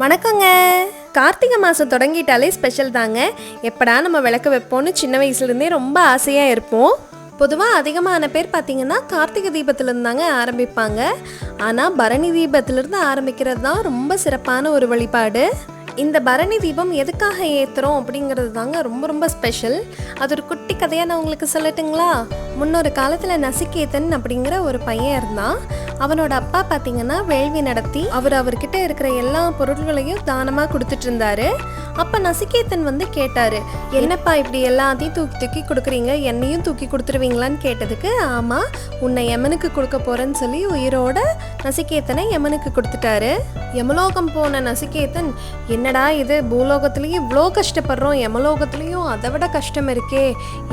வணக்கங்க. கார்த்திகை மாதம் தொடங்கிட்டாலே ஸ்பெஷல் தாங்க. எப்படா நம்ம விளக்கு வைப்போம்னு சின்ன வயசுலேருந்தே ரொம்ப ஆசையாக இருப்போம். பொதுவாக அதிகமான பேர் பார்த்தீங்கன்னா கார்த்திகை தீபத்துலேருந்து தாங்க ஆரம்பிப்பாங்க. ஆனால் பரணி தீபத்திலேருந்து ஆரம்பிக்கிறது தான் ரொம்ப சிறப்பான ஒரு வழிபாடு. இந்த பரணி தீபம் எதுக்காக ஏற்றுறோம் அப்படிங்கிறது தாங்க ரொம்ப ரொம்ப ஸ்பெஷல் அது ஒரு குட்டி கதையாக நான் உங்களுக்கு சொல்லட்டுங்களா? முன்னொரு காலத்தில் நசிகேதன் அப்படிங்கிற ஒரு பையன் இருந்தான். அவனோட அப்பா பார்த்தீங்கன்னா வேள்வி நடத்தி அவர் அவர்கிட்ட இருக்கிற எல்லா பொருட்களையும் தானமாக கொடுத்துட்டு இருந்தாரு. அப்போ நசிகேதன் வந்து கேட்டாரு என்னப்பா இப்படி எல்லாத்தையும் தூக்கி தூக்கி கொடுக்குறீங்க? என்னையும் தூக்கி கொடுத்துருவீங்களான்னு கேட்டதுக்கு ஆமாம் உன்னை யமனுக்கு கொடுக்க போறேன்னு சொல்லி உயிரோட நசிகேத்தனை யமனுக்கு கொடுத்துட்டாரு. யமலோகம் போன நசிகேதன் என்னடா இது பூலோகத்துலேயும் இவ்வளோ கஷ்டப்படுறோம் யமலோகத்துலேயும் அதை விட கஷ்டம் இருக்கே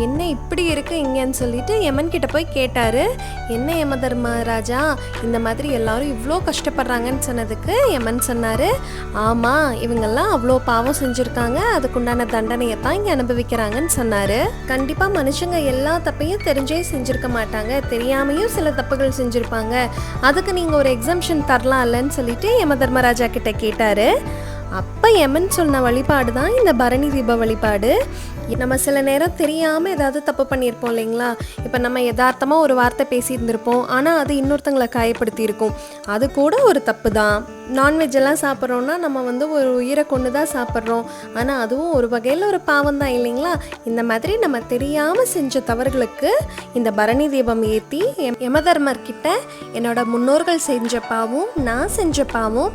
என்ன இப்படி இருக்கு இங்கன்னு சொல்லிட்டு யமன் கிட்ட போய் கேட்டாரு. என்ன யம தர்மராஜா இந்த மாதிரி எல்லாரும் இவ்வளோ கஷ்டப்படுறாங்கன்னு சொன்னதுக்கு யமன் சொன்னாரு ஆமாம் இவங்கெல்லாம் அவ்வளோ பாவம் செஞ்சுருக்காங்க. அதுக்குண்டான தண்டனையை தான் இங்கே அனுபவிக்கிறாங்கன்னு சொன்னாரு. கண்டிப்பாக மனுஷங்க எல்லா தப்பையும் தெரிஞ்சே செஞ்சுருக்க மாட்டாங்க. தெரியாமையும் சில தப்புகள் செஞ்சுருப்பாங்க. அதுக்கு நீங்கள் ஒரு எக்ஸம்ஷன் தரலாம் இல்லைன்னு சொல்லிட்டு யம தர்மராஜா கிட்ட கேட்டாரு. அப்போ எமன் சொன்ன வழிபாடு தான் இந்த பரணி தீப வழிபாடு. நம்ம சில நேரம் தெரியாமல் ஏதாவது தப்பு பண்ணியிருப்போம் இல்லைங்களா? இப்போ நம்ம யதார்த்தமாக ஒரு வார்த்தை பேசியிருந்திருப்போம். ஆனால் அது இன்னொருத்தங்களை காயப்படுத்தியிருக்கும். அது கூட ஒரு தப்பு தான் நான்வெஜ் எல்லாம் சாப்பிட்றோன்னா நம்ம வந்து ஒரு உயிரை கொண்டு தான் சாப்பிட்றோம். ஆனால் அதுவும் ஒரு வகையில் ஒரு பாவம் தான் இல்லைங்களா? இந்த மாதிரி நம்ம தெரியாமல் செஞ்ச தவறுகளுக்கு இந்த பரணி தீபம் ஏற்றி எம் கிட்ட என்னோட முன்னோர்கள் செஞ்ச பாவம் நான் செஞ்ச பாவம்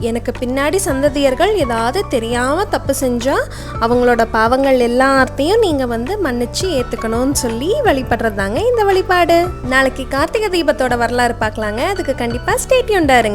எனக்கு பின்னாடி சந்ததியர்கள் ஏதாவது தெரியாமல் தப்பு செஞ்சால் அவங்களோட பாவங்கள் எல்லாத்தையும் நீங்கள் வந்து மன்னிச்சு ஏற்றுக்கணும்னு சொல்லி வழிபடுறதாங்க இந்த வழிபாடு. நாளைக்கு கார்த்திகை தீபத்தோட வரலாறு பார்க்கலாங்க. அதுக்கு கண்டிப்பாக ஸ்டேட்யூண்டாருங்க